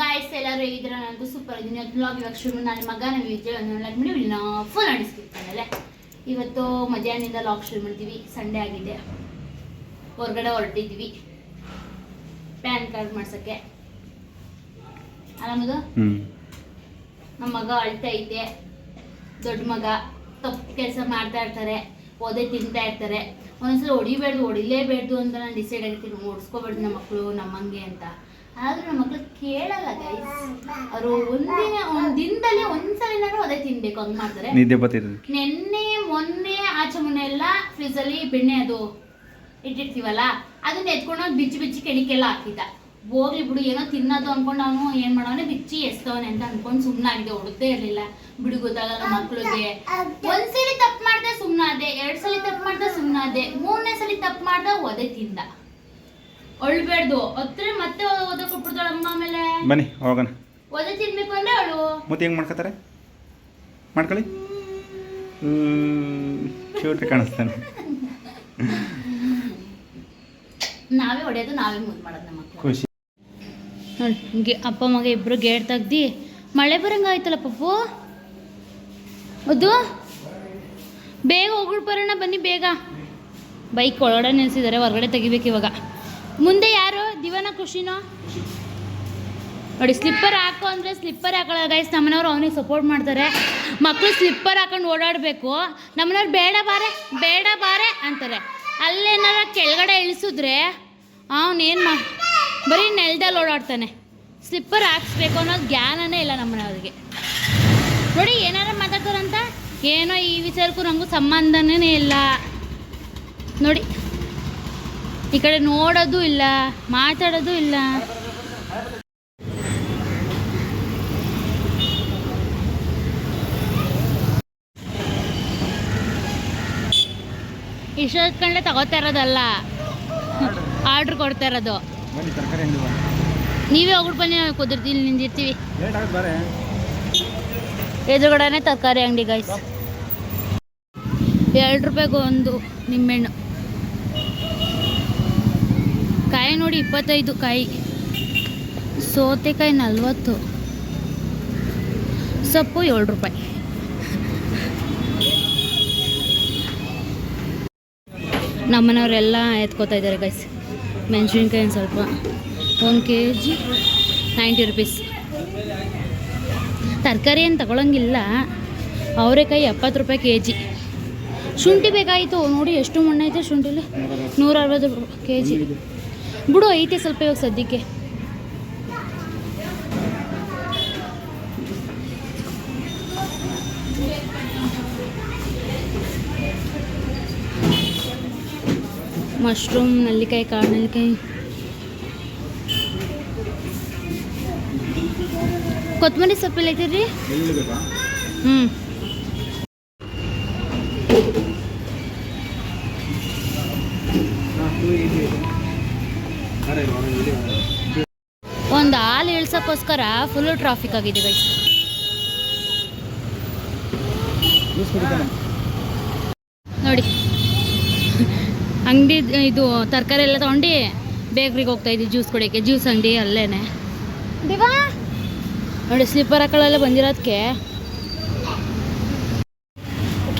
Guys ಎಲ್ಲರೂ ಇದ್ರೆ ನನಗೂ ಸೂಪರ್ ಇದ್ದೀನಿ ಅದು ಬ್ಲಾಗ್ ಇವಾಗ ಶುರು ನನ್ನ ಮಗ ನಾನು ವಿಜಯ್ ಒಂದು ಲೈಕ್ ಮಾಡಿ ವಿಡಿಯೋನ ಫುಲ್ ನಡೆಸ್ತಿರ್ತಾನಲ್ಲ ಇವತ್ತು ಮಧ್ಯಾಹ್ನದಿಂದ ಲಾಗ್ ಶುರು ಮಾಡ್ತೀವಿ. ಸಂಡೇ ಆಗಿದೆ. ಹೊರಗಡೆ ಹೊರಟಿದ್ವಿ. ಪ್ಯಾನ್ ಕಾರ್ಡ್ ಮಾಡ್ಸೋಕ್ಕೆ. ಆರಾಮದು? ನಮ್ಮ ಮಗ ಅಳ್ತಾ ಐತೆ ದೊಡ್ಡ ಮಗ ತಪ್ಪು ಕೆಲಸ ಮಾಡ್ತಾ ಇರ್ತಾರೆ. ಓದೇ ತಿಂತಾ ಇರ್ತಾರೆ. ಒಂದೊಂದ್ಸಲ ಹೊಡಿಬೇಡ್ದು ಹೊಡಿಲೇಬೇಡ್ದು ಅಂತ ನಾನು ಡಿಸೈಡ್ ಆಗಿರ್ತೀನಿ ಓಡಿಸ್ಕೋಬೇಡ್ದು ನಮ್ಮ ಮಕ್ಕಳು ನಮ್ಮಂಗೆ ಅಂತ. ಆದ್ರೆ ನಮ್ಮ ಮಕ್ಳು ಕೇಳಲ್ಲ ಗೈಸ್ ಅವರು ಒಂದಿನ ಒಂದ್ ದಿನದಲ್ಲಿ ಒಂದ್ಸಲಿನಾದ್ರೂ ಅದೇ ತಿನ್ಬೇಕು ಹಂಗ್ ಮಾಡ್ತಾರೆ. ನಿದ್ದೆ ನೆನ್ನೆ ಮೊನ್ನೆ ಆಚೆ ಮೊನ್ನೆ ಎಲ್ಲ ಫ್ರಿಜಲ್ಲಿ ಬೆಣ್ಣೆ ಅದು ಇಟ್ಟಿರ್ತೀವಲ್ಲ ಅದನ್ನ ಎತ್ಕೊಂಡು ಬಿಚ್ಚಿ ಬಿಚ್ಚಿ ಕೆಣಿಕೆಲ್ಲ ಹಾಕಿದ್ದ. ಹೋಗ್ಲಿ ಬಿಡು ಏನೋ ತಿನ್ನೋದು ಅನ್ಕೊಂಡು ಅವನು ಏನ್ ಮಾಡೋನೆ ಬಿಚ್ಚಿ ಎಸ್ತವನೆ ಅಂತ ಅನ್ಕೊಂಡು ಸುಮ್ಮನಾಗಿದೆ ಹೊಡುತ್ತೇ ಇರ್ಲಿಲ್ಲ. ಬಿಡು ಗೊತ್ತಾಗಲ್ಲ ಮಕ್ಳಿಗೆ. ಒಂದ್ಸಲಿ ತಪ್ಪು ಮಾಡ್ದೆ ಸುಮ್ಮನಾದೆ ಎರಡ್ ಸಲ ತಪ್ಪು ಮಾಡ್ದೆ ಸುಮ್ಮನಾದೆ ಮೂರನೇ ಸಲ ತಪ್ಪು ಮಾಡ್ದೆ ಒದೆ ತಿಂದ. ಅಳ್ಬೇಡ್ದು ಹತ್ರ ಮತ್ತೆ ಓದಕ್ಕೆ ಕೊಟ್ಬಿಡ್ತಾಳ ಅಮ್ಮ ಆಮೇಲೆ. ಬನ್ನಿ ಹೋಗೋಣ. ಒದೆ ತಿನ್ಬೇಕು ಅಂದ್ರೆ ಅವಳು. ಮತ್ತೆ ಹೆಂಗೆ ಮಾಡ್ಕೋತಾರೆ? ಮಾಡ್ಕೊಳ್ಳಿ. ಕ್ಯೂಟ್ ಕಾಣಿಸ್ತಾನೆ. ನಾವೇ ಹೊಡೆಯೋದು ನಾವೇ ಮುದ್ದು ಮಾಡೋದು ನಮ್ಮ ಖುಷಿ. ನೋಡಿ ಅಪ್ಪ ಮಗ ಇಬ್ರು ಗೇಟ್ ತೆಗ್ದು ಮಳೆ ಬರಂಗಾಯ್ತಲ್ಲ ಪಪ್ಪು? ಅದು ಬೇಗ ಹೋಗ್ಬಿಟ್ಟು ಬರೋಣ ಬನ್ನಿ ಬೇಗ. ಬೈಕ್ ಒಳಗಡೆ ನಿಲ್ಸಿದ್ದಾರೆ ಹೊರಗಡೆ ತೆಗಿಬೇಕು ಇವಾಗ ಮುಂದೆ ಯಾರು? ದಿವನ ಖುಷಿನೋ? ನೋಡಿ ಸ್ಲಿಪ್ಪರ್ ಹಾಕೋ ಅಂದರೆ ಸ್ಲಿಪ್ಪರ್ ಹಾಕೊಳ್ಳೋ ಗೈಸ್ ನಮ್ಮನವ್ರು ಅವನಿಗೆ ಸಪೋರ್ಟ್ ಮಾಡ್ತಾರೆ. ಮಕ್ಕಳು ಸ್ಲಿಪ್ಪರ್ ಹಾಕೊಂಡು ಓಡಾಡಬೇಕು. ನಮ್ಮನವ್ರು ಬೇಡ ಬಾರೆ ಬೇಡ ಬಾರೆ ಅಂತಾರೆ. ಅಲ್ಲೇನಾರ ಕೆಳಗಡೆ ಇಳಿಸಿದ್ರೆ ಅವನೇನು ಮಾ ಬರೀ ನೆಲದಲ್ಲಿ ಓಡಾಡ್ತಾನೆ. ಸ್ಲಿಪ್ಪರ್ ಹಾಕ್ಸ್ಬೇಕು ಅನ್ನೋದು ಜ್ಞಾನನೇ ಇಲ್ಲ ನಮ್ಮನವ್ರಿಗೆ. ನೋಡಿ, ಏನಾರ ಮಾತಾಡ್ತಾರಂತ? ಏನೋ ಈ ವಿಚಾರಕ್ಕೂ ನಮಗೂ ಸಂಬಂಧನೇ ಇಲ್ಲ. ನೋಡಿ. ಈ ಕಡೆ ನೋಡೋದು ಇಲ್ಲ ಮಾತಾಡೋದು ಇಲ್ಲ. ಇಷ್ಟೊತ್ಕೊಂಡ್ಲೆ ತಗೋತಾ ಇರೋದಲ್ಲ ಆರ್ಡ್ರ್ ಕೊಡ್ತಾ ಇರೋದು. ನೀವೇ ಹೋಗ್ಬಿಟ್ಟು ಬನ್ನಿ ನಾವು ಕುದಿರ್ತೀವಿ ನಿಂದಿರ್ತೀವಿ. ಎದುರುಗಡೆನೆ ತರಕಾರಿ ಅಂಗಡಿ ಗೈಸ್ ಎರಡು ರೂಪಾಯಿಗೆ ಒಂದು ನಿಂಬೆಹಣ್ಣು. ನೋಡಿ, ಇಪ್ಪತ್ತೈದು ಕಾಯಿ. ಸೌತೆಕಾಯಿ ನಲ್ವತ್ತು. ಸೊಪ್ಪು ಏಳು ರೂಪಾಯಿ. ನಮ್ಮನೆಯವರೆಲ್ಲ ಎತ್ಕೋತಾ ಇದ್ದಾರೆ ಗೈಸ್ ಮೆಣಸಿನ್ಕಾಯಿ ಒಂದು ಸ್ವಲ್ಪ. ಒಂದು ಕೆ ಜಿ ನೈಂಟಿ ರುಪೀಸ್. ತರಕಾರಿ ಏನು ತಗೊಳಂಗಿಲ್ಲ. ಅವರೆಕಾಯಿ ಎಪ್ಪತ್ತು ರೂಪಾಯಿ ಕೆ ಜಿ ಶುಂಠಿ ಬೇಕಾಯಿತು. ನೋಡಿ, ಎಷ್ಟು ಮಣ್ಣೈತೆ ಶುಂಠಿಲಿ? ನೂರ ಅರವತ್ತು ಕೆ ಜಿ ಬಿಡು ಐತೆ ಸ್ವಲ್ಪ ಇವಾಗ ಸದ್ಯಕ್ಕೆ. ಮಶ್ರೂಮ್ ನಲ್ಲಿಕಾಯಿ ಕಾಳು ನಲ್ಲಿಕಾಯಿ. ಕೊತ್ತಂಬರಿ ಸೊಪ್ಪೆಲ್ಲ ಐತೆ ರೀ? ಹ್ಞೂ ಇಳ್ಸೋಕ್ಕೋಸ್ಕರ ಫುಲ್ಲು ಟ್ರಾಫಿಕ್ ಆಗಿದೆ ಗೈಸ್ ನೋಡಿ. ಅಂಗಡಿ ಇದು ತರಕಾರಿ ಎಲ್ಲ ತಗೊಂಡು ಬೇಕ್ರಿಗೆ ಹೋಗ್ತಾ ಇದ್ದೀವಿ ಜ್ಯೂಸ್ ಕುಡಿಯೋಕ್ಕೆ. ಜ್ಯೂಸ್ ಅಂಗಡಿ ಅಲ್ಲೇ ನೋಡಿ ಸ್ಲಿಪ್ಪರ್ ಹಾಕೊಳ್ಳೆಲ್ಲ ಬಂದಿರೋದಕ್ಕೆ.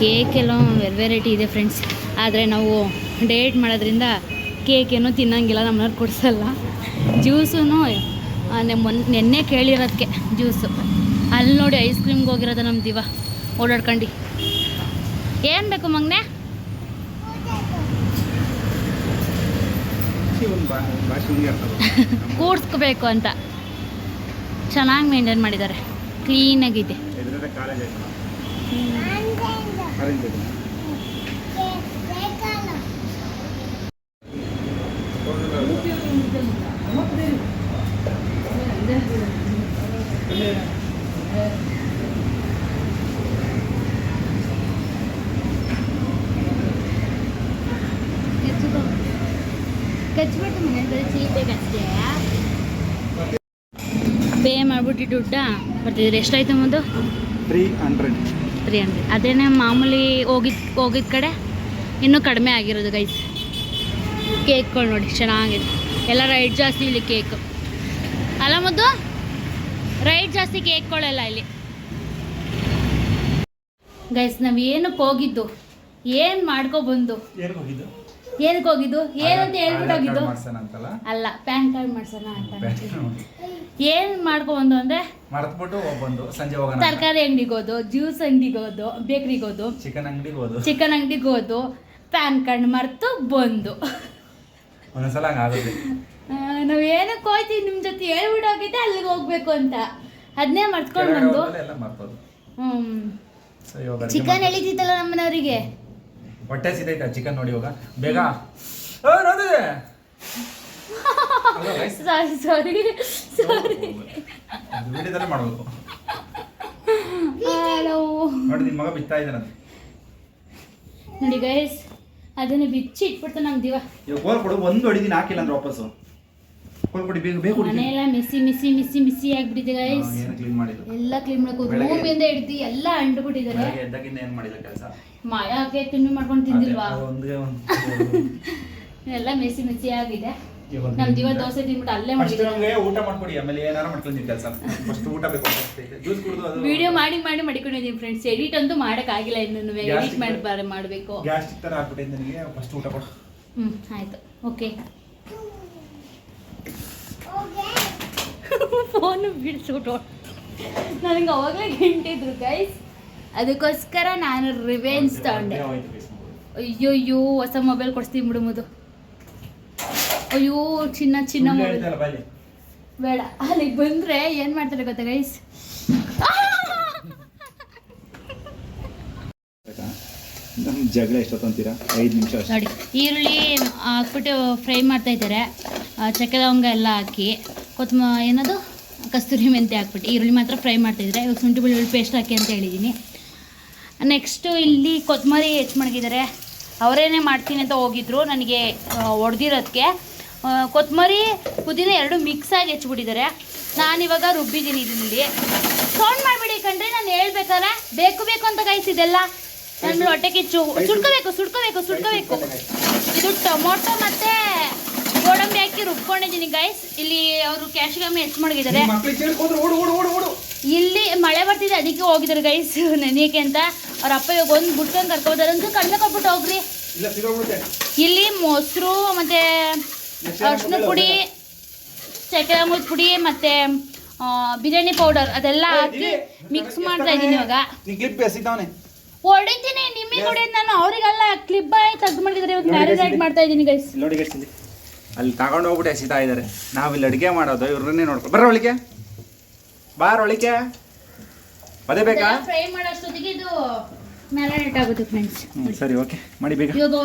ಕೇಕ್ ಎಲ್ಲ ವೆರ್ ವೆರೈಟಿ ಇದೆ ಫ್ರೆಂಡ್ಸ್ ಆದರೆ ನಾವು ಡೇಟ್ ಮಾಡೋದ್ರಿಂದ ಕೇಕ್ ಏನೂ ತಿನ್ನಂಗಿಲ್ಲ ನಮ್ಮನ್ನ ಕೊಡಿಸಲ್ಲ. ಜ್ಯೂಸೂ ಮೊನ್ನೆ ನೆನ್ನೆ ಕೇಳಿರೋದಕ್ಕೆ ಜ್ಯೂಸು. ಅಲ್ಲಿ ನೋಡಿ ಐಸ್ ಕ್ರೀಮ್ಗೆ ಹೋಗಿರೋದು ನಮ್ಮ ದಿವ. ಓಡಾಡ್ಕೊಂಡು. ಏನು ಬೇಕು ಮಗನೆ? ಕೂಡ್ಸ್ಕೋಬೇಕು ಅಂತ. ಚೆನ್ನಾಗಿ ಮೇಂಟೈನ್ ಮಾಡಿದ್ದಾರೆ. ಕ್ಲೀನಾಗಿದೆ ಪೇ ಮಾಡ್ಬಿಟ್ಟು ದುಡ್ಡ? ಬರ್ತಿದ್ರೆ ಎಷ್ಟಾಯ್ತು ಮುಂದು ತ್ರೀ ಹಂಡ್ರೆಡ್ ತ್ರೀ ಹಂಡ್ರೆಡ್ ಅದೇನೇ ಮಾಮೂಲಿ ಹೋಗಿದ್ ಹೋಗಿದ ಕಡೆ? ಇನ್ನೂ ಕಡಿಮೆ ಆಗಿರೋದು ಗೈಸ್ ಕೇಕ್ಗಳು ನೋಡಿ ಚೆನ್ನಾಗಿದೆ. ಎಲ್ಲ ರೈಟ್ ಜಾಸ್ತಿ ಇಲ್ಲಿ ಕೇಕ್ ಅಲ್ಲ ಮುದ್ದು? ರೈಟ್ ಜಾಸ್ತಿ ಕೇಕ್ಗಳೆಲ್ಲ ಇಲ್ಲಿ. ಗೈಸ್ ನಾವು ಏನಕ್ಕೆ ಹೋಗಿದ್ದು? ಏನು ಮಾಡ್ಕೊ ಬಂದು? ಏನಿಗೆ ಹೋಗಿದ್ದು? ಏನಕ್ಕೆ ಹೋಗಿದ್ದು? ಏನಂತ ಹೇಳ್ಬಿಟ್ಟು ಹೋಗಿದ್ದು? ಅಲ್ಲ ಪ್ಯಾನ್ ಕಾರ್ಡ್ ಮಾಡ್ಸೋಣ ಅಂತ ಏನು ಮಾಡ್ಕೊ ಬಂದು ಅಂದರೆ? ಮರೆತ್ಬಿಟ್ಟು ಬಂದು ಸಂಜೆ ಹೋಗೋಣ ತರಕಾರಿ ಅಂಗಡಿಗೆ ಹೋದು ಜ್ಯೂಸ್ ಅಂಗಡಿಗೆ ಹೋದು ಬೇಕ್ರಿಗೆ ಹೋದು. ಚಿಕನ್ ಅಂಗಡಿಗೆ ಹೋದು. ಚಿಕನ್ ಅಂಗಡಿಗೆ ಹೋದು ಪ್ಯಾನ್ ಕಾರ್ಡ್ ಮರೆತು ಬಂದು. ಒಂದೊಂದ್ಸಲ ಹಂಗಾಗುತ್ತೆ ನಾವು ಏನಕ್ಕೆ ಹೋಯ್ತೀವಿ ನಿಮ್ಮ ಜೊತೆ ಹೇಳ್ಬಿಟ್ಟು ಹೋಗಿದ್ದೆ ಅಲ್ಲಿಗೆ ಹೋಗ್ಬೇಕು ಅಂತ. ಅದನ್ನೇ ಮರ್ತ್ಕೊಂಡು ಬಂದು. ಹ್ಞೂ ಚಿಕನ್. ಎಳಿತಿತ್ತಲ್ಲ ನಮ್ಮನವರಿಗೆ? ಹೊಟ್ಟೆ ಸಿದೈತಾ ಚಿಕನ್ ನೋಡಿ ಇವಾಗ. ಬೇಗ. ಸಾರಿ ಸಾರಿ ಸಾರಿ ವಿಡಿಯೋದಲ್ಲೇ ಮಾಡಬೇಕು ನೋಡಿ ನಿನ್ ಮಗ ಬಿತ್ತಾ ಇದ್ದಾನಂತೆ ನೋಡಿ ಗೈಸ್ ಅದನ್ನ ಬಿಚ್ಚಿ ಇಟ್ಬಿಡ್ತಾನೆ ನಮ್ಮ ದಿವ. ಇವಾಗ ಗೋಲ್ ಕೊಡು ಒಂದು ಹೊಡಿದಿನ ಹಾಕಿಲ್ಲ ಅಂದ್ರೆ ವಾಪಸ್ಸು. ಗೋಲ್ ಕೊಡಿ ಬೇಗ ಬೇಗ ಕೊಡಿ ಮನೆಯೆಲ್ಲ ಮಿಸಿ ಮಿಸಿ ಮಿಸಿ ಮಿಸಿ ಆಗ್ಬಿಟ್ಟಿದೆ ಗೈಸ್ ಏನು ಕ್ಲೀನ್ ಮಾಡಿಲ್ಲ. ಎಲ್ಲ ಕ್ಲೀನ್ ಮಾಡ್ಕೋ ಬೆಳಗ್ಗೆ- ರೂಮಿಂದ ಹಿಡ್ದು ಎಲ್ಲ ಅಂಡ್ಬಿಟ್ಟಿದ್ದಾರೆ ಬೆಳಗ್ಗೆ ಎದ್ದಾಗಿಂದ ಏನು ಮಾಡಿಲ್ಲ ಕೆಲಸ? ಮಾಯಾಕೆ ತಿಂಡಿ ಮಾಡ್ಕೊಂಡು ತಿಂದಿಲ್ವಾ? ಒಂದೇ ಒಂದು ಎಲ್ಲ ಮಿಸಿ ಮಿಸಿ ಆಗಿದೆ. ಇವಾಗ ನಮ್ ದಿವ ದೋಸೆ ತಿನ್ಬಿಟ್ಟು ಅಲ್ಲೇ ಫಸ್ಟ್ ನಮಗೆ ಊಟ ಮಾಡ್ಕೊಡಿ ಆಮೇಲೆ ಏನಾರು ನೀವು ಕೆಲಸ. ಫಸ್ಟ್ ಊಟ ಬೇಕು ಜ್ಯೂಸ್ ಕುಡಿದು ಅದು ವಿಡಿಯೋ ಮಾಡಿ ಮಾಡಿ ಮಡಿಕೊಂಡಿದ್ದೀನಿ ಫ್ರೆಂಡ್ಸ್ ಎಡಿಟ್ ಅಂತೂ ಮಾಡೋಕ್ಕಾಗಿಲ್ಲ ಇನ್ನು ಎಡಿಟ್ Gastric- ಮಾಡಿ ಬಾರ- ಮಾಡಬೇಕು. ಗ್ಯಾಸ್ಟ್ರಿಕ್ ಥರ ಆಗ್ಬಿಟ್ಟಿದೆ ನನಗೆ ಫಸ್ಟ್ ಊಟ ಕೊಡು. ಹ್ಮ್ ಆಯ್ತು. ಓಕೆ ಫೋನು ಬಿಡಿಸ್ಬಿಟ್ಟು ನನಗೆ ಅವಾಗಲೇ ಗಂಟಿದ್ರು ಗೈಸ್ ಅದಕ್ಕೋಸ್ಕರ ನಾನು ರಿವೆಂಜ್ ತಗೊಂಡೆ. ಅಯ್ಯೋ ಅಯ್ಯೋ ಹೊಸ ಮೊಬೈಲ್ ಕೊಡ್ಸ್ತೀನಿ ಬಿಡುಮದು ಅಯ್ಯೋ ಚಿನ್ನ ಚಿನ್ನ ಮೊಬೈಲ್. ಬೇಡ. ಅಲ್ಲಿಗೆ ಬಂದರೆ ಏನು ಮಾಡ್ತಾರೆ ಗೊತ್ತಾ ಗೈಸ್? ಜಗಳ ಎಷ್ಟೊತ್ತಂತೀರಾ? ಐದು ನಿಮಿಷ ಅಷ್ಟೇ. ನೋಡಿ ಈರುಳ್ಳಿ ಹಾಕ್ಬಿಟ್ಟು ಫ್ರೈ ಮಾಡ್ತಾ ಇದ್ದಾರೆ. ಚಕ್ಕೆ ಲವಂಗ ಎಲ್ಲ ಹಾಕಿ. ಕೊತ್ತಂಬ ಏನದು? ಕಸ್ತೂರಿ ಮೆಂತೆ ಹಾಕ್ಬಿಟ್ಟು. ಈರುಳ್ಳಿ ಮಾತ್ರ ಫ್ರೈ ಮಾಡ್ತಿದ್ರೆ. ಇವಾಗ ಶುಂಠಿ ಬೆಳ್ಳುಳ್ಳಿ ಪೇಸ್ಟ್ ಹಾಕಿ ಅಂತ ಹೇಳಿದ್ದೀನಿ ನೆಕ್ಸ್ಟು ಇಲ್ಲಿ ಕೊತ್ತಂಬರಿ ಹೆಚ್ಚು ಮಡಗಿದ್ದಾರೆ ಅವರೇನೇ ಮಾಡ್ತೀನಿ ಅಂತ ಹೋಗಿದ್ರು. ನನಗೆ ಹೊಡೆದಿರೋದಕ್ಕೆ ಕೊತ್ತಂಬರಿ ಪುದೀನ ಎರಡು ಮಿಕ್ಸ್ ಆಗಿ ಹೆಚ್ಚಿಬಿಟ್ಟಿದ್ದಾರೆ ನಾನಿವಾಗ ರುಬ್ಬಿದ್ದೀನಿ ಇಲ್ಲಿ ಸೌಂಡ್ ಮಾಡಿಬಿಡಿ ಕಂಡ್ರೆ ನಾನು ಹೇಳ್ಬೇಕಾದ್ರೆ. ಬೇಕು ಬೇಕು ಅಂತ ಕಾಯಿಸಿದೆಲ್ಲ ನನ್ನ ಹೊಟ್ಟೆ ಕಿಚ್ಚು. ಸುಡ್ಕೋಬೇಕು ಸುಡ್ಕೋಬೇಕು ಸುಡ್ಕೋಬೇಕು. ಇದು ಟೊಮೊಟೊ ಮತ್ತೆ ಗೋಡಂಬಿ ಹಾಕಿ ರುಬ್ಕೊಂಡಿದ್ದೀನಿ ಗೈಸ್ ಇಲ್ಲಿ ಅವರು ಕ್ಯಾಶ್ಗಾಮಿ ಹೆಚ್ಚು ಮಾಡಿದ್ದಾರೆ ಇಲ್ಲಿ ಮಳೆ ಬರ್ತಿದೆ ಅದಕ್ಕೆ ಹೋಗಿದ್ದಾರೆ ಗೈಸ್ ನೆನೆಯಕ್ಕೆ ಅಂತ ಅವ್ರ ಅಪ್ಪ ಇವಾಗ ಒಂದು ಬಿಟ್ಕೊಂಡು ಕರ್ಕೋದಾರ ಅಂತ ಕಣ್ಣು ಕೊಟ್ಬಿಟ್ಟು ಹೋಗ್ರಿ. ಇಲ್ಲ ಮೊಸರು ಮತ್ತೆ ಅರ್ಶಿನ ಪುಡಿ ಚಕ್ಕೆ ಪುಡಿ ಮತ್ತೆ ಬಿರಿಯಾನಿ ಪೌಡರ್ ಅದೆಲ್ಲ ಹಾಕಿ ಮಿಕ್ಸ್ ಮಾಡ್ತಾ ಇದ್ದೀನಿ ಇವಾಗ. ಹೊಡಿತೀನಿ ನಿಮಗೆ ಹೊಡೆಯೋದು ನಾನು ಅವರಿಗೆಲ್ಲ ಕ್ಲಿಪ್ ಆಗಿ ತೆಗ್ದು ಮಾಡಿದ್ರೆ ಇವಾಗ ಮ್ಯಾರಿನೇಟ್ ಮಾಡ್ತಾ ಇದ್ದೀನಿ ಗೈಸ್ ಅಲ್ಲಿ ತಗೊಂಡು ಹೋಗ್ಬಿಟ್ಟು ಎಸಿತಾ ಇದ್ದಾರೆ ನಾವಿಲ್ಲಿ ಅಡುಗೆ ಮಾಡೋದು ಇವ್ರನ್ನೇ ನೋಡ್ಕೊ ಬರ್ರ ಒಳಿಕೆ ಬಾರ ಒಳಿಕೆ ಅದೇ ಬೇಕಾ? ಫ್ರೈ ಮಾಡೋಷ್ಟೊತ್ತಿಗೆ ಇದು ಮ್ಯಾರಿನೇಟ್ ಆಗುತ್ತೆ ಫ್ರೆಂಡ್ಸ್ ಸರಿ ಓಕೆ. ಮಾಡಿ ಬೇಗ. ಇವಾಗ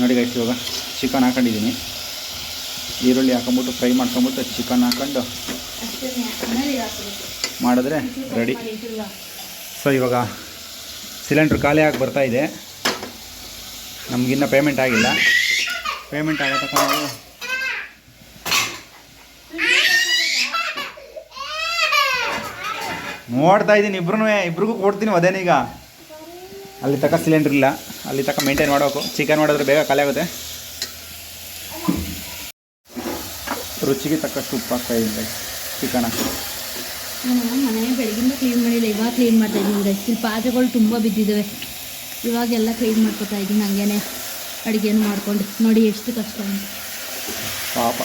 ನೋಡಿ ಗೈಸ್ ಇವಾಗ ಚಿಕನ್ ಹಾಕೊಂಡಿದ್ದೀನಿ. ಈರುಳ್ಳಿ ಹಾಕೊಂಬಿಟ್ಟು ಫ್ರೈ ಮಾಡ್ಕೊಂಬಿಟ್ಟು ಚಿಕನ್ ಹಾಕೊಂಡು ಮಾಡಿದ್ರೆ ರೆಡಿ ಸೊ ಇವಾಗ ಸಿಲಿಂಡ್ರ್ ಖಾಲಿ ಆಗಿ ಬರ್ತಾ ಇದೆ. ನಮಗಿನ್ನ ಪೇಮೆಂಟ್ ಆಗಿಲ್ಲ. ಪೇಮೆಂಟ್ ಆಗೋ ತಕ್ಕ ನೋಡ್ತಾ ಇದ್ದೀನಿ ಇಬ್ರು ಇಬ್ರಿಗೂ ಕೊಡ್ತೀನಿ ಅದೇನೀಗ ಅಲ್ಲಿ ತಕ್ಕ ಸಿಲಿಂಡ್ರ್ ಇಲ್ಲ. ಅಲ್ಲಿ ತಕ್ಕ ಮೇಂಟೈನ್ ಮಾಡಬೇಕು. ಚಿಕನ್ ಮಾಡಿದ್ರೆ ಬೇಗ ಖಾಲಿ ಆಗುತ್ತೆ. ರುಚಿಗೆ ತಕ್ಕಷ್ಟು ಉಪ್ಪು ಹಾಕ್ತಾ ಇದ್ದೀನಿ ಚಿಕನ್ ಮನೆ ಬೆಳಗಿಂದ ಕ್ಲೀನ್ ಮಾಡಿಲ್ಲ. ಇವಾಗ ಕ್ಲೀನ್ ಮಾಡ್ತಾ ಇದ್ದೀನಿ ಪಾತ್ರೆಗಳು ತುಂಬ ಬಿದ್ದಿದ್ದಾವೆ. ಇವಾಗೆಲ್ಲ ಕ್ಲೀನ್ ಮಾಡ್ಕೊತಾ ಇದ್ದೀನಿ ಹಂಗೇನೆ ಅಡುಗೆನೂ ಮಾಡ್ಕೊಂಡು. ನೋಡಿ ಎಷ್ಟು ಕಷ್ಟ ಅಂತ ಪಾಪ.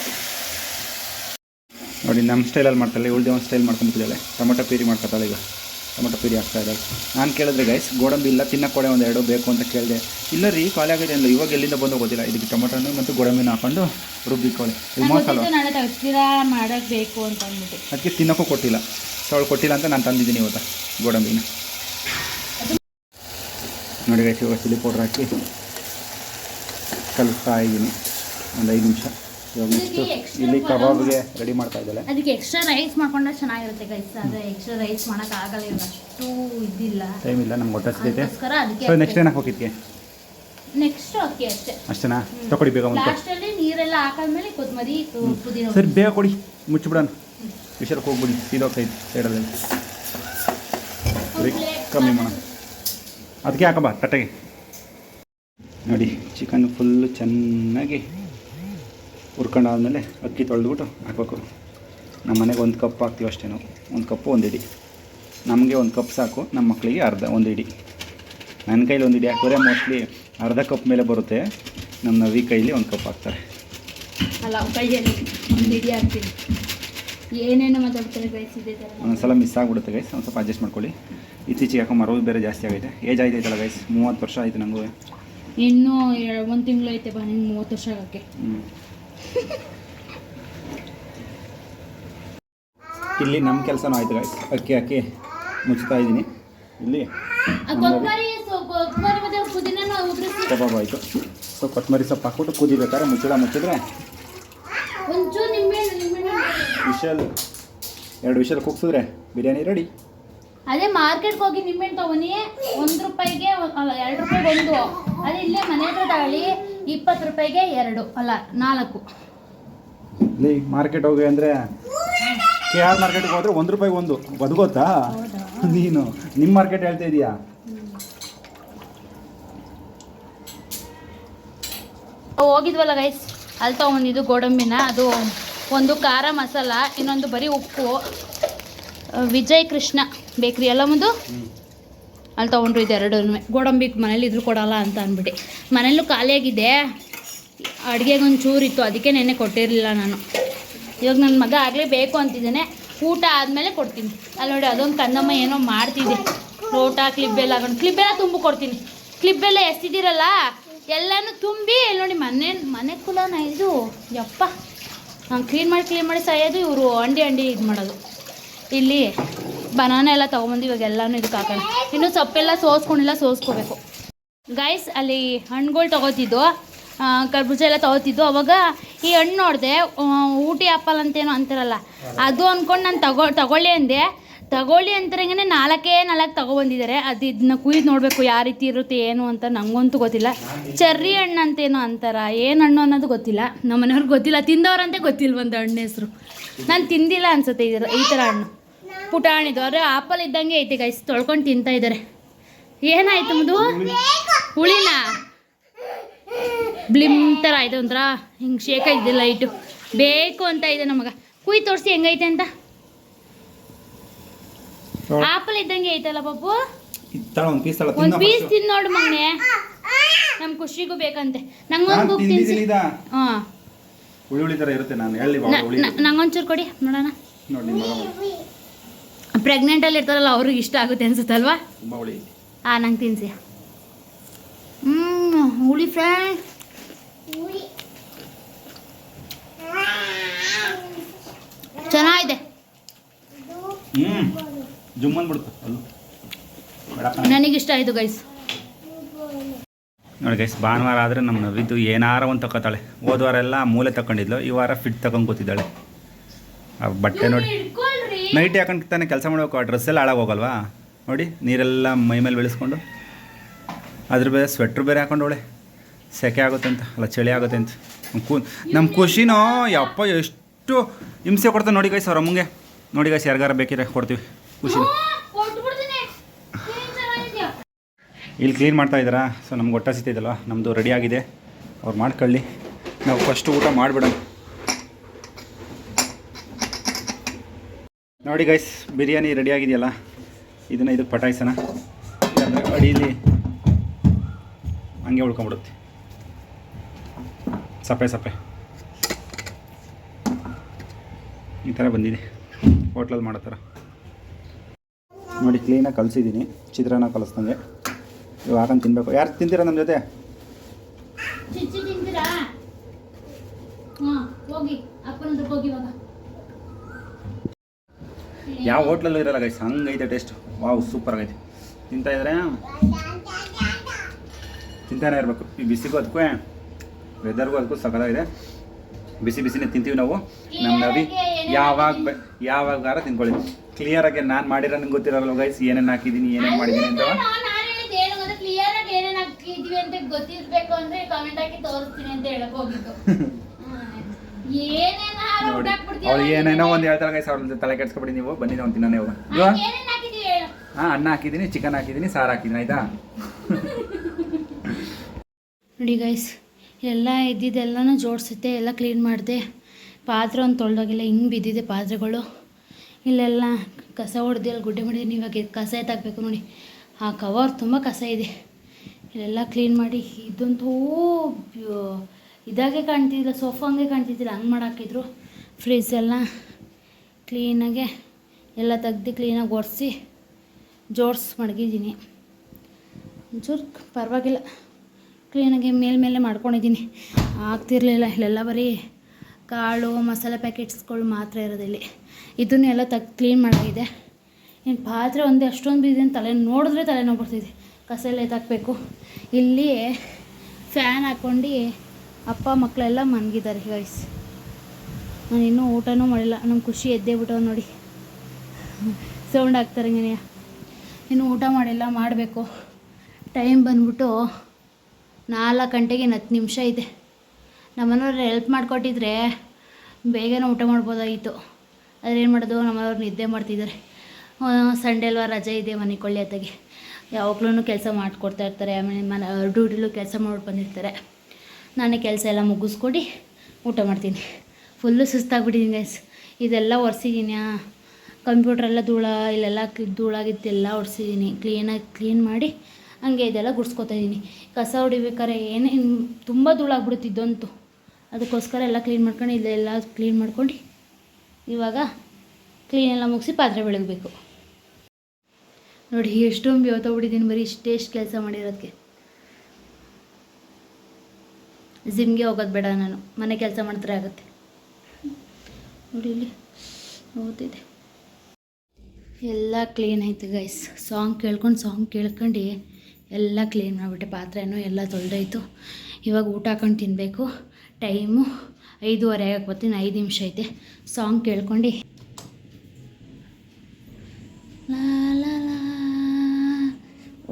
ನೋಡಿ ನಮ್ಮ ಸ್ಟೈಲಲ್ಲಿ ಮಾಡ್ತಾಳೆ ಉಳ್ದೇ ಒಂದು ಸ್ಟೈಲ್ ಮಾಡ್ಕೊಂಡ್ಬಿಟ್ಟಿದ್ದಾಳೆ ಟೊಮೊಟೊ ಪೀರಿ ಮಾಡ್ಕೊತಾಳೆ ಈಗ. ಟೊಮೊಟೊ ಪೀರಿ ಹಾಕ್ತಾ ಇದ್ದಾಳೆ ನಾನು ಕೇಳಿದ್ರೆ ಗೈಸ್ ಗೋಡಂಬಿ ಇಲ್ಲ ತಿನ್ನಕ್ಕೆ ಕೊಡೆ ಒಂದು ಎರಡು ಬೇಕು ಅಂತ ಕೇಳಿದೆ. ಇಲ್ಲ ರೀ ಖಾಲಿ ಆಗಿದೆ ಅಂದ್ರೆ ಇವಾಗ ಎಲ್ಲಿಂದ ಬಂದು ಗೊತ್ತಿಲ್ಲ ಇದಕ್ಕೆ ಟೊಮೊಟೊನು ಮತ್ತು ಗೋಡಂಬಿನ ಹಾಕೊಂಡು ರುಬ್ಬಿಕೊಳ್ಳಿ ಮಾಡೋಕ್ಕೆ ಬೇಕು ಅಂತ ಅಂದ್ಬಿಟ್ಟು. ಅದಕ್ಕೆ ತಿನ್ನೋಕ್ಕೂ ಕೊಟ್ಟಿಲ್ಲ. ಸೊ ಅವಳು ಕೊಟ್ಟಿಲ್ಲ ಅಂತ ನಾನು ತಂದಿದ್ದೀನಿ ಇವತ್ತು ಗೋಡಂಬಿನ. ನೋಡಿ ಗೈಸ್ ಇವಾಗ ಚಿಲ್ಲಿ ಪೌಡ್ರ್ ಹಾಕಿ ಕಲಿಸ್ತಾ ಇದ್ದೀನಿ. ಒಂದು ಐದು ನಿಮಿಷ. ಇವಾಗ ನೆಕ್ಸ್ಟು ಇಲ್ಲಿ ಕಬಾಬ್ಗೆ ರೆಡಿ ಮಾಡ್ತಾ ಇದ್ದಾಳೆ. ಅದಕ್ಕೆ ಎಕ್ಸ್ಟ್ರಾ ರೈಸ್ ಮಾಡ್ಕೊಂಡ್ರೆ ಚೆನ್ನಾಗಿರುತ್ತೆ ಗೈಸ್ ಅದು ಎಕ್ಸ್ಟ್ರಾ ರೈಸ್ ಮಾಡೋಕ್ಕಾಗಲ್ಲ ಇಲ್ಲ ಅಷ್ಟು ಇದ್ದಿಲ್ಲ ಟೈಮ್ ಇಲ್ಲ ನಮ್ಗೆ ಹೊಟ್ಟೆ ಸಿಗುತ್ತೆ ಅದಕ್ಕೆ ಸೊ ನೆಕ್ಸ್ಟ್ ಏನಕ್ಕೆ ಹಾಕೋಕಿದ್ಕೆ ನೆಕ್ಸ್ಟ್ ಅಕ್ಕಿ ಅಷ್ಟೇ. ಅಷ್ಟೇನಾ? ತಗೊಡಿ ಬೇಗ ಲಾಸ್ಟಲ್ಲಿ ನೀರೆಲ್ಲ ಹಾಕಾದ್ಮೇಲೆ ಕೊತ್ತಂಬರಿ ಪುದೀನ ಸರಿ ಬೇಗ ಕೊಡಿ. ಮುಚ್ಚಿಬಿಡೋಣ. ವಿಷಯಕ್ಕೆ ಹೋಗ್ಬಿಡಿ. ಸೀದೋಗ್ತೈತೆ ಸೈಡಲ್ಲಿ ಕಮ್ಮಿ ಮಾಡೋಣ. ಅದಕ್ಕೆ ಹಾಕಬ ತಟ್ಟೆಗೆ. ನೋಡಿ ಚಿಕನ್ ಫುಲ್ಲು ಚೆನ್ನಾಗಿ ಹುರ್ಕೊಂಡಾದ್ಮೇಲೆ ಅಕ್ಕಿ ತೊಳೆದ್ಬಿಟ್ಟು ಹಾಕಬೇಕು. ನಮ್ಮ ಮನೆಗೆ ಒಂದು ಕಪ್ ಹಾಕ್ತೀವಿ ಅಷ್ಟೇ ನಾವು. ಒಂದು ಕಪ್ಪು ಒಂದು ಇಡಿ. ನಮಗೆ ಒಂದು ಕಪ್ ಸಾಕು, ನಮ್ಮ ಮಕ್ಕಳಿಗೆ ಅರ್ಧ, ಒಂದು ಇಡಿ. ನನ್ನ ಕೈಲಿ ಒಂದು ಇಡಿ ಹಾಕಿದ್ರೆ ಮೋಸ್ಟ್ಲಿ ಅರ್ಧ ಕಪ್ ಮೇಲೆ ಬರುತ್ತೆ. ನಮ್ಮ ನವಿ ಕೈಲಿ ಒಂದು ಕಪ್ ಹಾಕ್ತಾರೆ. ಅಲ್ಲ ಕೈಯಲ್ಲಿ ಒಂದು ಏನೇನು ಮಾತಾಡ್ತಾರೆ ಗೈಸ್ ಇದೆ ಥರ ಒಂದೊಂದ್ಸಲ ಮಿಸ್ ಆಗ್ಬಿಡುತ್ತೆ ಗೈಸ್ ಒಂದು ಸ್ವಲ್ಪ ಅಡ್ಜಸ್ಟ್ ಮಾಡ್ಕೊಳ್ಳಿ. ಇತ್ತೀಚೆಗೆ ಯಾಕೋ ಮರವು ಬೇರೆ ಜಾಸ್ತಿ ಆಗೈತೆ. ಏಜ್ ಆಯ್ತೈತಲ್ಲ ಗೈಸ್ ಮೂವತ್ತು ವರ್ಷ ಆಯ್ತು ನನಗೂ ಇನ್ನೂ ಒಂದು ತಿಂಗಳು ಐತೆ ಬಾ ನಿಂಗೆ ಮೂವತ್ತು ವರ್ಷ ಆಗಕ್ಕೆ. ಇಲ್ಲಿ ನಮ್ಮ ಕೆಲಸನೂ ಆಯ್ತು ಗೈಸ್ ಅಕ್ಕಿ ಅಕ್ಕಿ ಮುಚ್ತಾ ಇದ್ದೀನಿ. ಇಲ್ಲಿ ಸೊಪ್ಪು ಕಬಾಬ್ ಆಯಿತು. ಸೊ ಕೊತ್ತಂಬರಿ ಸೊಪ್ಪು ಹಾಕ್ಬಿಟ್ಟು ಕುದಿಬೇಕಾದ್ರೆ ಮುಚ್ಚಳ ಮುಚ್ಚಿದ್ರೆ ವಿಷಲ್ ಎರಡು ವಿಷಲ್ ಕುಗ್ಸಿದ್ರೆ ಬಿರಿಯಾನಿ ರೆಡಿ ಅದೇ ಮಾರ್ಕೆಟ್ಗೆ ಹೋಗಿ ನಿಂಬೆಹಣ್ಣು ತಗೊನಿ ಒಂದು ರೂಪಾಯಿಗೆ ಎರಡು ರೂಪಾಯಿಗೆ ಒಂದು. ಅದೇ ಇಲ್ಲೇ ಮನೆ ಹತ್ರ ತಗೊಳ್ಳಿ. ಇಪ್ಪತ್ತು ರೂಪಾಯಿಗೆ ಎರಡು ಅಲ್ಲ ನಾಲ್ಕು. ಇಲ್ಲಿ ಮಾರ್ಕೆಟ್ ಹೋಗಿ ಅಂದರೆ ಕೆ ಆರ್ ಮಾರ್ಕೆಟ್ಗೆ ಹೋದ್ರೆ ಒಂದು ರೂಪಾಯಿಗೆ ಒಂದು. ಬದುಕೋತಾ ಗೊತ್ತಾ? ನೀನು ನಿಮ್ಮ ಮಾರ್ಕೆಟ್ ಹೇಳ್ತಾ ಇದೀಯಾ? ಹೋಗಿದ್ವಲ್ಲ ಗೈಸ್ ಅಲ್ಲಿ ತಗೊಂಡಿದ್ದು ಗೋಡಂಬಿನ ಅದು ಒಂದು ಖಾರ ಮಸಾಲ, ಇನ್ನೊಂದು ಬರೀ ಉಪ್ಪು. ವಿಜಯ್ ಕೃಷ್ಣ ಬೇಕ್ರಿ, ಎಲ್ಲ ಒಂದು? ಅಲ್ಲಿ ತೊಗೊಂಡ್ರು ಇದು ಎರಡೂ ಗೋಡಂಬಿ ಮನೇಲಿ ಇದ್ರು ಕೊಡೋಲ್ಲ ಅಂತ ಅಂದ್ಬಿಟ್ಟು. ಮನೇಲೂ ಖಾಲಿಯಾಗಿದೆ. ಅಡುಗೆಗೆ ಒಂದು ಚೂರು ಇತ್ತು, ಅದಕ್ಕೆ ನೆನ್ನೆ ಕೊಟ್ಟಿರಲಿಲ್ಲ ನಾನು. ಇವಾಗ ನನ್ನ ಮಗ ಆಗಲೇ ಬೇಕು ಅಂತಿದ್ದೇನೆ. ಊಟ ಆದಮೇಲೆ ಕೊಡ್ತೀನಿ. ಅಲ್ಲಿ ನೋಡಿ ಅದೊಂದು ಕಂದಮ್ಮ ಏನೋ ಮಾಡ್ತಿದ್ದೆ ಲೋಟ ಕ್ಲಿಬ್ಬೆಲ್ಲ ಹಾಕೊಂಡು. ಕ್ಲಿಬ್ಬೆಲ್ಲ ತುಂಬ ಕೊಡ್ತೀನಿ. ಕ್ಲಿಬ್ಬೆಲ್ಲ ಎಸ್ತಿದ್ದೀರಲ್ಲ ಎಲ್ಲನೂ ತುಂಬಿ ನೋಡಿ ಮನೆ ಮನೆ ಕುಲನ ಇದು. ಯಪ್ಪ. ಕ್ಲೀನ್ ಮಾಡಿ ಕ್ಲೀನ್ ಮಾಡಿ ಸಾಯೋದು ಇವರು ಅಂಡಿ ಅಂಡಿ ಇದು ಮಾಡೋದು. ಇಲ್ಲಿ ಬನಾನ ಎಲ್ಲ ತೊಗೊಂಬಂದು ಇವಾಗ ಎಲ್ಲನೂ ಇದಕ್ಕೆ ಹಾಕೋಣ. ಇನ್ನು ಸೊಪ್ಪೆಲ್ಲ ಸೋಸ್ಕೊಂಡಿಲ್ಲ, ಸೋಸ್ಕೋಬೇಕು. ಗೈಸ್ ಅಲ್ಲಿ ಹಣ್ಣುಗಳು ತಗೋತಿದ್ದು ಕರ್ಬುಜ ಎಲ್ಲ ತಗೋತಿದ್ದು. ಅವಾಗ ಈ ಹಣ್ಣು ನೋಡಿದೆ ಊಟಿ ಆಪಲ್ ಅಂತೇನೋ ಅಂತಾರಲ್ಲ, ಅದು ಅಂದ್ಕೊಂಡು ನಾನು ತಗೋ, ತಗೊಳ್ಳಿ ಅಂದೆ. ತಗೊಳ್ಳಿ ಅಂತಾರಂಗೆ ನಾಲ್ಕೇ ನಾಲ್ಕು ತಗೊಬಂದಿದ್ದಾರೆ ಅದು ಇದನ್ನ ಕುಯ್ದು ನೋಡಬೇಕು ಯಾವ ರೀತಿ ಇರುತ್ತೆ, ಏನು ಅಂತ ನಂಗಂತೂ ಗೊತ್ತಿಲ್ಲ. ಚರ್ರಿ ಹಣ್ಣು ಅಂತೇನೋ ಅಂತಾರ, ಏನು ಹಣ್ಣು ಅನ್ನೋದು ಗೊತ್ತಿಲ್ಲ. ನಮ್ಮ ಮನೆಯವ್ರಿಗೆ ಗೊತ್ತಿಲ್ಲ, ತಿಂದವರಂತೆ ಗೊತ್ತಿಲ್ಲ ಒಂದು ಹಣ್ಣು ಹೆಸರು. ನಾನು ತಿಂದಿಲ್ಲ ಅನ್ಸುತ್ತೆ ಇದರ ಈ ಥರ ಹಣ್ಣು. ಪುಟಾಣಿದು, ಆದರೆ ಆಪಲ್ ಇದ್ದಂಗೆ ಐತೆ ಗೈಸ್ ತೊಳ್ಕೊಂಡು ತಿಂತಾ ಇದ್ದಾರೆ ಏನಾಯ್ತು ಮುದು ಹುಳಿನ? ಬ್ಲಿಮ್ ಥರ ಆಯ್ತು ಒಂಥರ, ಹಿಂಗೆ ಶೇಕ್ ಇದ್ದಿಲ್ಲ ಲೈಟು ಬೇಕು ಅಂತ ಇದೆ ನಮಗೆ. ಕುಯ್ ತೋರಿಸಿ ಹೆಂಗೈತೆ ಅಂತ. ಆಪಲ್ ಇದ್ದಂಗೆ ಐತಲ್ಲ ಪಾಪು ಒಂದ್ ಒಂದು ಪೀಸ್ ತಿನ್ ಒಂದು ಪೀಸ್ ತಿನ್ ನೋಡು ಮಗನೆ. ನಮ್ ಖುಷಿಗೂ ಬೇಕಂತೆ. ನಂಗೊಂದು ಬುಕ್ ತಿನ್ಸಿ. ಹಾ. ಹುಳಿ ಹುಳಿ ಥರ ಇರುತ್ತೆ ನಾನು ಹೇಳಿ ಹುಳಿ ನಂಗೊಂಚೂರು ಕೊಡಿ ನೋಡೋಣ. ನೋಡಿ ಅಲ್ಲಿ ಮಗ ಪ್ರೆಗ್ನೆಂಟಲ್ಲಿ ಇರ್ತಾರಲ್ಲ ಅವ್ರಿಗೆ ಇಷ್ಟ ಆಗುತ್ತೆ ಅನ್ಸುತ್ತಲ್ವಾ? ತುಂಬಾ ಹುಳಿ. ಆ ನಂಗೆ ತಿನ್ಸಿ. ಹ್ಮ್ ಹುಳಿ ಫ್ರೆಂಡ್. ಚೆನ್ನಾಗಿದೆ. ಹ್ಞೂ ಜುಮ್ ಅಂದ್ಬಿಡ್ತು ಅಲ್ಲೂ. ಬೇಡಪ್ಪ ನನಗಿಷ್ಟ ಆಯಿತು ಗೈಸ್ ನೋಡಿ ಗೈಸ್ ಭಾನುವಾರ ಆದರೆ ನಮ್ಮ ನವಿದ್ದು ಏನಾರ ಒಂದು ತಕೊತಾಳೆ ಹೋದ ವಾರ ಎಲ್ಲ ಮೂಲೆ ತಕೊಂಡಿದ್ಲು ಈ ವಾರ ಫಿಟ್ ತಗೊಂಡು ಕೂತಿದ್ದಾಳೆ. ಆ ಬಟ್ಟೆ ನೋಡಿ. ನೈಟ್ ಹಾಕೊಂಡು ತಾನೆ ಕೆಲಸ ಮಾಡಬೇಕು ಆ ಡ್ರೆಸ್ ಎಲ್ಲ ಹಾಳಾಗೋಗಲ್ವಾ? ನೋಡಿ ನೀರೆಲ್ಲ ಮೈ ಮೇಲೆ ಬೆಳೆಸ್ಕೊಂಡು. ಅದ್ರ ಬೇರೆ ಸ್ವೆಟ್ರ್ ಬೇರೆ ಹಾಕೊಂಡವಳೆ. ಸೆಕೆ ಆಗುತ್ತೆ ಅಂತ ಅಲ್ಲ ಚಳಿ ಆಗುತ್ತೆ ಅಂತ. ಕೂ ನಮ್ಮ ಖುಷಿನೋ ಯಪ್ಪ ಎಷ್ಟು ಹಿಂಸೆ ಕೊಡ್ತಾನೆ ನೋಡಿ ಗೈಸ್ ಅವ್ರ ಅಮ್ಮಂಗೆ. ನೋಡಿ ಗೈಸ್ ಯಾರಿಗಾರ ಬೇಕಿದ್ರೆ ಕೊಡ್ತೀವಿ. ಖುಷಿನ ಇಲ್ಲಿ ಕ್ಲೀನ್ ಮಾಡ್ತಾ ಇದ್ದಾರಾ? ಸೊ ನಮ್ಗೆ ಹೊಟ್ಟೆ ಸಿಗ್ತಿದ್ದಲ್ವ ನಮ್ಮದು ರೆಡಿ ಆಗಿದೆ. ಅವ್ರು ಮಾಡ್ಕೊಳ್ಳಿ. ನಾವು ಫಸ್ಟ್ ಊಟ ಮಾಡಿಬಿಡೋಣ. ನೋಡಿ ಗೈಸ್ ಬಿರಿಯಾನಿ ರೆಡಿ ಆಗಿದೆಯಲ್ಲ? ಇದನ್ನು ಇದಕ್ಕೆ ಪಟಾಯಿಸೋಣ. ಅಡಿಯಲ್ಲಿ ಹಂಗೆ ಉಳ್ಕೊಂಬಿಡುತ್ತೆ. ಸಪ್ಪೆ ಸಪ್ಪೆ. ಈ ಥರ ಬಂದಿದೆ. ಹೋಟ್ಲಲ್ಲಿ ಮಾಡೋ ಥರ ನೋಡಿ ಕ್ಲೀನಾಗಿ ಕಲಿಸಿದ್ದೀನಿ ಚಿತ್ರಾನ್ನ ಕಲಿಸ್ದಂಗೆ ಇವಾಗ ಹಾಕೊಂಡು ತಿನ್ನಬೇಕು ಯಾರು ತಿಂತೀರಾ ನಮ್ಮ ಜೊತೆ? ಯಾವ ಹೋಟ್ಲಲ್ಲೂ ಇರಲ್ಲ ಗೈಸ್ ಹಂಗೈತೆ ಟೇಸ್ಟ್ ವಾವ್ ಸೂಪರ್ ಆಗೈತೆ. ತಿಂತಾ ಇದ್ರೆ? ತಿಂತಾನೆ ಇರಬೇಕು. ಈ ಬಿಸಿಗೂ ಅದಕ್ಕೂ ವೆದರ್ಗೂ ಅದಕ್ಕೂ ಸಕಲಾಗಿದೆ ಬಿಸಿ ಬಿಸಿನೇ ತಿಂತೀವಿ ನಾವು. ನಮ್ಮ ನವಿ. ಯಾವಾಗ ಯಾವಾಗಾರ ತಿನ್ಕೊಳ್ಳಿ. ಕ್ಲಿಯರಾಗಿ ನಾನು ಮಾಡಿರೋ ನಂಗೆ ಗೊತ್ತಿರಲ್ಲ ಗೈಸ್ ಏನೇನು ಹಾಕಿದ್ದೀನಿ ಏನೇನು ಮಾಡಿದ್ದೀನಿ ಅಂತ? ಕ್ಲಿಯರ್ ಆಗಿ ಏನೇನು ಹಾಕಿದ್ವಿ ಅಂತ ಗೊತ್ತಿರ್ಬೇಕು ಅಂದ್ರೆ ಕಮೆಂಟ್ ಹಾಕಿ ತೋರಿಸ್ತೀನಿ ಅಂತ ಹೇಳಕ್ ಹೋಗಿದ್ದು. ಏನೇನಾರು ನೋಡಿ ಅವಳು ಏನೇನೋ ಒಂದು ಹೇಳ್ತಾರೆ ಗೈಸ್ ಅವ್ರ ತಲೆ ಕೆಡ್ಸ್ಕೊಬಿಡಿ ನೀವು. ಬನ್ನಿ ನಾವು ತಿನ್ನೋಣ ಇವಾಗ. ಇವಾಗ? ಹಾಂ ಅನ್ನ ಹಾಕಿದ್ದೀನಿ ಚಿಕನ್ ಹಾಕಿದ್ದೀನಿ ಸಾರು ಹಾಕಿದ್ದೀನಿ ಆಯಿತಾ? ನೋಡಿ ಗೈಸ್ ಎಲ್ಲ ಇದ್ದಿದ್ದೆಲ್ಲನೂ ಜೋಡಿಸುತ್ತೆ ಎಲ್ಲ ಕ್ಲೀನ್ ಮಾಡಿದೆ. ಪಾತ್ರೆ ಒಂದು ತೊಳೆದೋಗಿಲ್ಲ ಹಿಂಗೆ ಬಿದ್ದಿದೆ ಪಾತ್ರೆಗಳು. ಇಲ್ಲೆಲ್ಲ ಕಸ ಹೊಡೆದು ಅಲ್ಲಿ ಗುಡ್ಡೆ ಮಾಡಿದ್ದೀನಿ ಇವಾಗ ಕಸ ಎತ್ತಾಕಬೇಕು ನೋಡಿ. ಆ ಕವರ್ ತುಂಬ ಕಸ ಇದೆ. ಇಲ್ಲೆಲ್ಲ ಕ್ಲೀನ್ ಮಾಡಿ ಇದಂತೂ ಇದಾಗೆ ಕಾಣ್ತಿದ್ದಿಲ್ಲ ಸೋಫಾ ಹಂಗೆ ಕಾಣ್ತಿದ್ದಿಲ್ಲ. ಹಂಗೆ ಮಾಡಾಕಿದ್ರು ಫ್ರಿಜ್ ಎಲ್ಲ ಕ್ಲೀನಾಗೆ ಎಲ್ಲ ತೆಗ್ದು ಕ್ಲೀನಾಗಿ ಒರೆಸಿ ಜೋಡ್ಸ್ ಮಡಗಿದ್ದೀನಿ. ಒಂಚೂರು ಪರವಾಗಿಲ್ಲ. ಕ್ಲೀನಾಗಿ ಮೇಲ್ಮೇಲೆ ಮಾಡ್ಕೊಂಡಿದ್ದೀನಿ. ಆಗ್ತಿರ್ಲಿಲ್ಲ. ಇಲ್ಲೆಲ್ಲ ಬರೀ ಕಾಳು, ಮಸಾಲೆ ಪ್ಯಾಕೆಟ್ಸ್ಗಳು ಮಾತ್ರ ಇರೋದಿಲ್ಲಿ. ಇದನ್ನು ಎಲ್ಲ ತಗ್ ಕ್ಲೀನ್ ಮಾಡಾಗಿದೆ. ಇನ್ನು ಪಾತ್ರೆ ಒಂದೇ ಅಷ್ಟೊಂದು ಬಿದ್ದಿದೆ ಅಂತ ತಲೆ ನೋಡಿದ್ರೆ ತಲೆನೋವು ಬರ್ತಿದೆ. ಕಸ ಎಲ್ಲ ಎತ್ತಾಕಬೇಕು. ಇಲ್ಲಿ ಫ್ಯಾನ್ ಹಾಕ್ಕೊಂಡು ಅಪ್ಪ ಮಕ್ಕಳೆಲ್ಲ ಮನಗಿದ್ದಾರೆ ಗೈಸ್ ನಾನು ಇನ್ನೂ ಊಟನೂ ಮಾಡಿಲ್ಲ. ನಮ್ಮ ಖುಷಿ ಎದ್ದೇ ಬಿಟ್ಟವ್ ನೋಡಿ. ಸೌಂಡ್ ಹಾಕ್ತಾರೆ ಹಿಂಗೆ ಇನ್ನು ಊಟ ಮಾಡಿಲ್ಲ, ಮಾಡಬೇಕು. ಟೈಮ್ ಬಂದ್ಬಿಟ್ಟು ನಾಲ್ಕು ಗಂಟೆಗೆ ಇನ್ನು ಹತ್ತು ನಿಮಿಷ ಇದೆ. ನಮ್ಮನೆಯವ್ರು ಹೆಲ್ಪ್ ಮಾಡಿಕೊಟ್ಟಿದ್ರೆ ಬೇಗನೆ ಊಟ ಮಾಡ್ಬೋದಾಗಿತ್ತು. ಆದರೆ ಏನು ಮಾಡೋದು? ನಮ್ಮನೆಯವ್ರು ನಿದ್ದೆ ಮಾಡ್ತಿದ್ದಾರೆ ಸಂಡೇ ಅಲ್ವಾ ರಜೆ ಇದೆ ಮನೆ ಕೊಳ್ಳಿ ಅತ್ತಾಗೆ. ಯಾವಾಗ್ಲೂ ಕೆಲಸ ಮಾಡಿಕೊಡ್ತಾ ಇರ್ತಾರೆ. ಆಮೇಲೆ ಮನೆ ಡ್ಯೂಟಿಲೂ ಕೆಲಸ ಮಾಡಿ ಬಂದಿರ್ತಾರೆ. ನಾನೇ ಕೆಲಸ ಎಲ್ಲ ಮುಗಿಸ್ಕೊಡಿ ಊಟ ಮಾಡ್ತೀನಿ. ಫುಲ್ಲು ಸುಸ್ತಾಗ್ಬಿಟ್ಟಿದ್ದೀನಿ ಗೈಸ್ ಇದೆಲ್ಲ ಒರೆಸಿದ್ದೀನಿ ಕಂಪ್ಯೂಟ್ರೆಲ್ಲ ಧೂಳ, ಇಲ್ಲೆಲ್ಲ ಕ್ಲಿ- ಎಲ್ಲ ಒರೆಸಿದ್ದೀನಿ ಕ್ಲೀನಾಗಿ ಕ್ಲೀನ್ ಮಾಡಿ ಹಂಗೆ ಇದೆಲ್ಲ ಗುಡ್ಸ್ಕೊತಾ ಇದ್ದೀನಿ ಕಸ ಹೊಡಿಬೇಕಾದ್ರೆ ಏನೇ, ತುಂಬ ಧೂಳಾಗ್ಬಿಡುತ್ತಿದ್ದಂತು ಅದಕ್ಕೋಸ್ಕರ ಎಲ್ಲ ಕ್ಲೀನ್ ಮಾಡ್ಕೊಂಡು ಇದೆಲ್ಲ ಕ್ಲೀನ್ ಮಾಡ್ಕೊಂಡು ಇವಾಗ ಕ್ಲೀನ್ ಎಲ್ಲ ಮುಗಿಸಿ ಪಾತ್ರೆ ಬೆಳಗಬೇಕು. ನೋಡಿ, ಎಷ್ಟೊಂದು ಬೇವತ್ತೋಗ್ಬಿಟ್ಟಿದ್ದೀನಿ ಬರೀ ಇಷ್ಟೇ ಇಷ್ಟು ಕೆಲಸ ಮಾಡಿರೋದಕ್ಕೆ ಜಿಮ್ಗೆ ಹೋಗೋದು ಬೇಡ ನಾನು, ಮನೆ ಕೆಲಸ ಮಾಡಿದ್ರೆ ಆಗುತ್ತೆ. ನೋಡಿ ಇಲ್ಲಿ ಓದಿದೆ. ಎಲ್ಲ ಕ್ಲೀನ್ ಆಯಿತು ಗೈಸ್ ಸಾಂಗ್ ಕೇಳ್ಕೊಂಡು ಸಾಂಗ್ ಕೇಳ್ಕೊಂಡು ಎಲ್ಲ ಕ್ಲೀನ್ ಮಾಡಿಬಿಟ್ಟೆ, ಪಾತ್ರೆನೂ ಎಲ್ಲ ತೊಳೆದಾಯ್ತು. ಇವಾಗ ಊಟ ಹಾಕೊಂಡು ತಿನ್ನಬೇಕು ಟೈಮು ಐದೂವರೆ ಆಗಕ್ಕೆ ಬರ್ತೀನಿ ಐದು ನಿಮಿಷ ಐತೆ. ಸಾಂಗ್ ಕೇಳ್ಕೊಂಡು.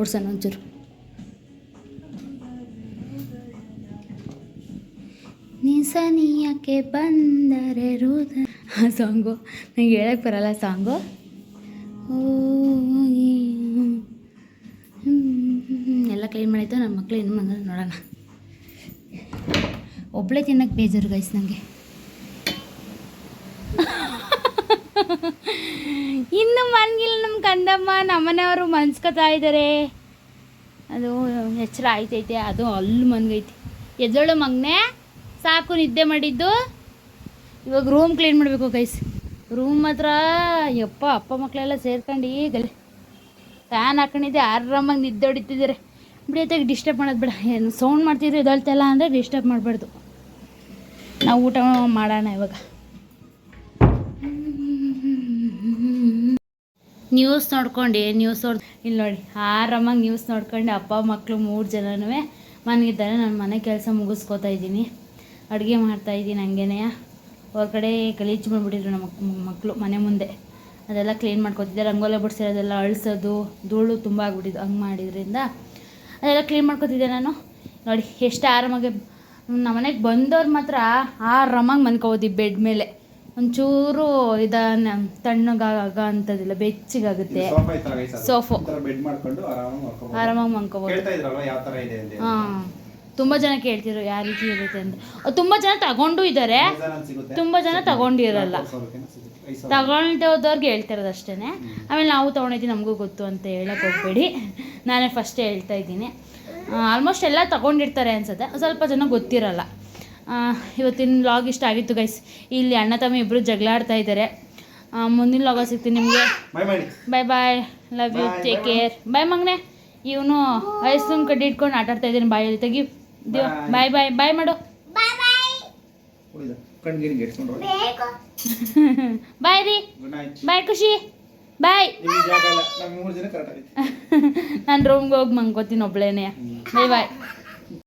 ಓಡ್ಸೋಣ ಒಂಚೂರು. ನಿಸನಿಯಕ್ಕೆ ಬಂದರೆ ರುದ. ಆ ಸಾಂಗು. ನಂಗೆ ಹೇಳಕ್ಕೆ ಬರಲ್ಲ ಸಾಂಗು. ಓ ಎಲ್ಲ ಕ್ಲೀನ್ ಮಾಡಿತ್ತು ನನ್ನ ಮಕ್ಕಳು ಇನ್ನು ಬಂದ್ರೆ ನೋಡೋಣ. ಒಬ್ಬಳೇ ತಿನ್ನಕ್ಕೆ ಬೇಜಾರು ಗೈಸ್ ನನಗೆ ಇನ್ನು ಮನ್ಗಿಲ್ಲ ನಮ್ಮ ಕಂದಮ್ಮ ನಮ್ಮನೆಯವರು ಮನ್ಸ್ಕೊತಾ ಇದ್ದಾರೆ ಅದು ಎಚ್ಚರ ಆಯ್ತೈತೆ, ಅದು ಅಲ್ಲಿ ಮನ್ಗೈತಿ. ಎದ್ದೋಳು ಮಗನೇ, ಸಾಕು ನಿದ್ದೆ ಮಾಡಿದ್ದು. ಇವಾಗ ರೂಮ್ ಕ್ಲೀನ್ ಮಾಡಬೇಕು ಗೈಸ್ ರೂಮ್ ಹತ್ರ ಯಪ್ಪ ಅಪ್ಪ ಮಕ್ಕಳೆಲ್ಲ ಸೇರ್ಕೊಂಡು ಗಲಿ ಫ್ಯಾನ್ ಹಾಕೊಂಡಿದ್ದೆ, ಆರಾಮಾಗಿ ನಿದ್ದೆ ಹೊಡಿತಿದ್ದಾರೆ ಬಿಡಿಯತ್ತಾಗಿ ಡಿಸ್ಟರ್ಬ್ ಮಾಡೋದು ಬೇಡ. ಏನು ಸೌಂಡ್ ಮಾಡ್ತಿದ್ರು ಇದಳ್ತೆಲ್ಲ ಅಂದರೆ ಡಿಸ್ಟರ್ಬ್ ಮಾಡಬಾರ್ದು. ನಾವು ಊಟ ಮಾಡೋಣ ಇವಾಗ. ನ್ಯೂಸ್ ನೋಡ್ಕೊಂಡು ನ್ಯೂಸ್ ನೋಡಿ ಇಲ್ಲಿ ನೋಡಿ, ಆರಾಮಾಗಿ ನ್ಯೂಸ್ ನೋಡ್ಕೊಂಡು. ಅಪ್ಪ ಮಕ್ಕಳು ಮೂರು ಜನನೂ ಮನೆಗಿದ್ದಾರೆ ನಾನು ಮನೆ ಕೆಲಸ ಮುಗಿಸ್ಕೋತಾ ಇದ್ದೀನಿ. ಅಡುಗೆ ಮಾಡ್ತಾ ಇದ್ದೀನಿ ಹಂಗೇನೆ. ಹೊರಗಡೆ ಗಲೀಜು ಮಾಡಿಬಿಟ್ಟಿದ್ರು ನಮ್ಮ ಮಕ್ಕಳು ಮನೆ ಮುಂದೆ. ಅದೆಲ್ಲ ಕ್ಲೀನ್ ಮಾಡ್ಕೊತಿದ್ದೆ. ರಂಗೋಲೆ ಬಿಡಿಸಿರೋದೆಲ್ಲ ಅಳಿಸೋದು, ಧೂಳು ತುಂಬ ಆಗ್ಬಿಟ್ಟಿದ್ದು ಹಂಗೆ ಮಾಡಿದ್ರಿಂದ. ಅದೆಲ್ಲ ಕ್ಲೀನ್ ಮಾಡ್ಕೊತಿದ್ದೆ ನಾನು. ನೋಡಿ ಎಷ್ಟು ಆರಾಮಾಗಿ ನಮ್ಮ ಮನೆಗೆ ಬಂದವ್ರು ಮಾತ್ರ ಆರಾಮಾಗಿ ಮನ್ಕೋಬೋದು ಬೆಡ್ ಮೇಲೆ. ಒಂಚೂರು ಇದನ್ನ ತಣ್ಣಗಾಗ ಅಂತದಿಲ್ಲ ಬೆಚ್ಚಿಗಾಗುತ್ತೆ. ಸೋಫಾ ಆರಾಮಾಗಿ ಮನ್ಕೋಬೋದು. ಇದೆ ಹಾಂ. ತುಂಬ ಜನ ಕೇಳ್ತಿರೋ ಯಾವ ರೀತಿ ಇರುತ್ತೆ ಅಂತ. ತುಂಬ ಜನ ತಗೊಂಡು ಇದ್ದಾರೆ ತುಂಬ ಜನ ತಗೊಂಡಿರಲ್ಲ. ತಗೊಂಡೋದವ್ರಿಗೆ ಹೇಳ್ತಿರೋದು ಅಷ್ಟೇ ಆಮೇಲೆ ನಾವು ತೊಗೊಂಡಿದ್ದೀವಿ ನಮಗೂ ಗೊತ್ತು ಅಂತ ಹೇಳಕ್ಕೆ ಹೋಗ್ಬೇಡಿ. ನಾನೇ ಫಸ್ಟೇ ಹೇಳ್ತಾ ಇದ್ದೀನಿ. ಆಲ್ಮೋಸ್ಟ್ ಎಲ್ಲ ತಗೊಂಡಿರ್ತಾರೆ ಅನ್ಸುತ್ತೆ. ಸ್ವಲ್ಪ ಜನ ಗೊತ್ತಿರಲ್ಲ. ಆ, ಇವತ್ತಿನ ಲಾಗ್ ಇಷ್ಟ ಆಗಿತ್ತು ಗೈಸ್ ಇಲ್ಲಿ ಅಣ್ಣ ತಮ್ಮ ಇಬ್ಬರು ಜಗಳ ಆಡ್ತಾ ಇದ್ದಾರೆ ಮುಂದಿನ ಲಾಗ ಸಿಗ್ತೀನಿ ನಿಮಗೆ. Bye bye bye love you take care bye ಮಗನೆ. ಇವನು ಐಸ್ ಕ್ರೀಮ್ ಕಡ್ಡಿ ಇಟ್ಕೊಂಡು ಆಟಾಡ್ತಾ ಇದ್ದೀನಿ ಬಾಯಲ್ಲಿ. ತೆಗಿ. ದೇವ್ ಬಾಯ್ ಬಾಯ್ ಬಾಯ್ ಮಾಡು. ಬಾಯ್ ರೀ. ಬಾಯ್ ಖುಷಿ. ಬಾಯ್ ನಿಮಗೆ ಜಾಗ ಇಲ್ಲ. ನಮ್ಮ ಮೂರು ಜನ ಕರೆಕ್ಟ್ ಆಗೈತೆ. ನಾನು ರೂಮ್ಗೆ ಹೋಗಿ ಮಂಗೋತೀನಿ ಒಬ್ಳೇನೆ. ಬಾಯ್ ಬಾಯ್